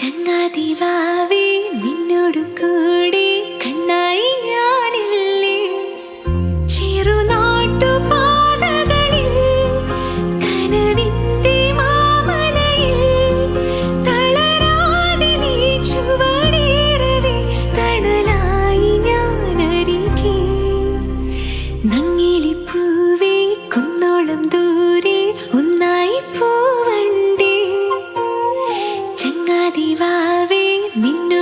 ചങ്ങാതിവാവേ നിന്നോടു കൂടെ കണ്ണായി ഞാനില്ലേ? ചെറുനാട്ടു പാതകളിൽ കനവിന്റെ മാമലയിൽ തളരാതെ നീ ചുവടേറവേ തണലായി ഞാൻ അരികെ നങ്ങിലിപ്പ പതിവാവേ നിന്നു